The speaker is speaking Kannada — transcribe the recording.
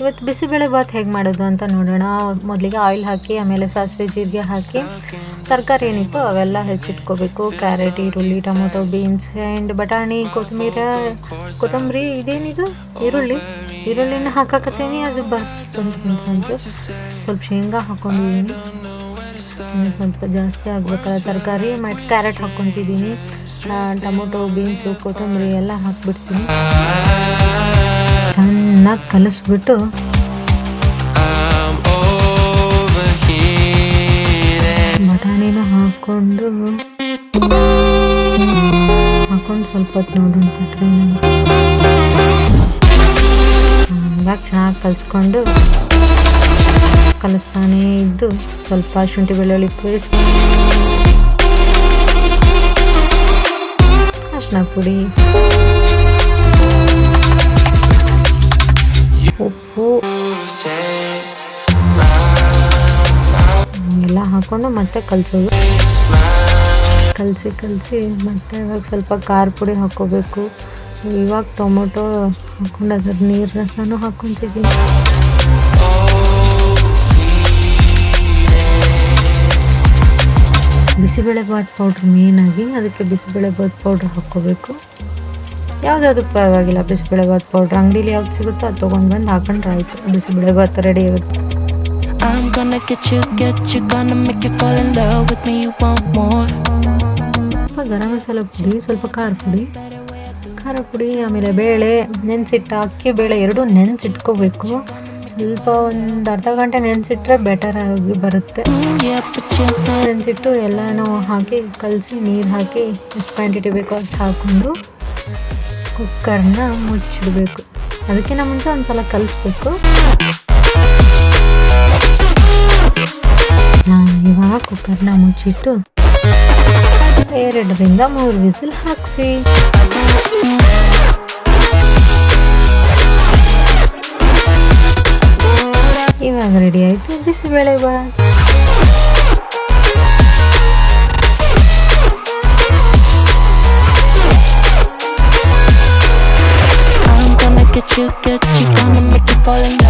ಇವತ್ತು ಬಿಸಿಬೇಳೆ ಬಾತ್ ಹೇಗೆ ಮಾಡೋದು ಅಂತ ನೋಡೋಣ. ಮೊದಲಿಗೆ ಆಯಿಲ್ ಹಾಕಿ, ಆಮೇಲೆ ಸಾಸಿವೆ ಜೀರಿಗೆ ಹಾಕಿ, ತರಕಾರಿ ಏನಿತ್ತು ಅವೆಲ್ಲ ಹೆಚ್ಚಿಟ್ಕೋಬೇಕು. ಕ್ಯಾರೆಟ್, ಈರುಳ್ಳಿ, ಟೊಮೊಟೊ, ಬೀನ್ಸ್ ಆ್ಯಂಡ್ ಬಟಾಣಿ, ಕೊತ್ತಂಬರಿ ಕೊತ್ತಂಬರಿ ಇದೇನಿದು? ಈರುಳ್ಳಿ. ಈರುಳ್ಳಿನ ಹಾಕಾಕತ್ತೀನಿ. ಅದು ಬಂದು ಸ್ವಲ್ಪ ಶೇಂಗಾ ಹಾಕೊಂಡಿದ್ದೀನಿ. ಸ್ವಲ್ಪ ಜಾಸ್ತಿ ಆಗ್ಬೇಕಲ್ಲ ತರಕಾರಿ. ಮತ್ತು ಕ್ಯಾರೆಟ್ ಹಾಕ್ಕೊತಿದ್ದೀನಿ. ಟೊಮೊಟೊ, ಬೀನ್ಸು, ಕೊತ್ತಂಬರಿ ಎಲ್ಲ ಹಾಕ್ಬಿಡ್ತೀನಿ. ಚೆನ್ನಾಗಿ ಕಲಿಸ್ಬಿಟ್ಟು. ಬಟಾಣಿನ ಹಾಕ್ಕೊಂಡು ಹಾಕೊಂಡು ಸ್ವಲ್ಪ ಹೊತ್ತು ನೋಡುವಂತಿದ್ರೆ ಇವಾಗ ಚೆನ್ನಾಗಿ ಕಲಿಸ್ಕೊಂಡು ಕಲಿಸ್ತಾನೇ ಇದ್ದು ಸ್ವಲ್ಪ ಶುಂಠಿ ಬೆಳ್ಳುಳ್ಳಿ ಪೇಸ್ಟ್ ಅರ್ಶಿನ ಪುಡಿ ಉಪ್ಪು. ಎಲ್ಲ ಹಾಕೊಂಡು ಮತ್ತೆ ಕಲಸೋದು. ಕಲಸಿ ಕಲಸಿ ಮತ್ತೆ ಇವಾಗ ಸ್ವಲ್ಪ ಖಾರ ಪುಡಿ ಹಾಕ್ಕೋಬೇಕು. ಇವಾಗ ಟೊಮೊಟೊ ಹಾಕೊಂಡು ಅದ್ರ ನೀರು ರಸನೂ ಹಾಕ್ಕೊತಿದ್ದೀನಿ. ಬಿಸಿಬೇಳೆಬಾತ್ ಪೌಡ್ರ್ ಮೇಯ್ನಾಗಿ ಅದಕ್ಕೆ ಬಿಸಿಬೇಳೆಬಾತ್ ಪೌಡ್ರ್ ಹಾಕ್ಕೋಬೇಕು. ಯಾವುದಾದ್ರು ಪರವಾಗಿಲ್ಲ ಬಿಸಿಬೇಳೆಬಾತ್ ಪೌಡ್ರ್ ಅಂಗಡೀಲಿ ಯಾವ್ದು ಸಿಗುತ್ತೋ ಅದು ತೊಗೊಂಡು ಬಂದು ಹಾಕೊಂಡ್ರೆ ಆಯಿತು ಬಿಸಿಬೇಳೆಬಾತ್ ರೆಡಿ ಆಗುತ್ತೆ I'm gonna get you, get you, gonna make you fall in love with me. You want more? ಸ್ವಲ್ಪ ಗರಂ ಮಸಾಲ ಪುಡಿ ಸ್ವಲ್ಪ ಖಾರ ಪುಡಿ ಖಾರ ಪುಡಿ ಆಮೇಲೆ ಬೇಳೆ ನೆನೆಸಿಟ್ಟ ಅಕ್ಕಿ ಬೇಳೆ ಎರಡೂ ನೆನೆಸಿಟ್ಕೋಬೇಕು ಸ್ವಲ್ಪ ಒಂದು ಅರ್ಧ ಗಂಟೆ ನೆನೆಸಿಟ್ರೆ ಬೆಟರ್ ಆಗಿ ಬರುತ್ತೆ Mm. ನೆನೆಸಿಟ್ಟು ಎಲ್ಲನೂ ಹಾಕಿ ಕಲಸಿ ನೀರು ಹಾಕಿ ಎಷ್ಟು ಕ್ವಾಂಟಿಟಿ ಬೇಕೋ ಅಷ್ಟು ಹಾಕ್ಕೊಂಡು ಕುಕ್ಕರ್ನ ಮುಚ್ಚಿಡಬೇಕು ಅದಕ್ಕಿಂತ ಮುಂಚೆ ಒಂದು ಸಲ ಕಲಿಸ್ಬೇಕು ಇವಾಗ ಕುಕ್ಕರ್ನ ಮುಚ್ಚಿಟ್ಟು ಎರಡರಿಂದ ಮೂರು ವಿಸಿಲ್ ಹಾಕ್ಸಿ ಇವಾಗ ರೆಡಿ ಆಯ್ತು ಬಿಸಿಬೇಳೆ ಬಾ you, get you, gonna make you fall in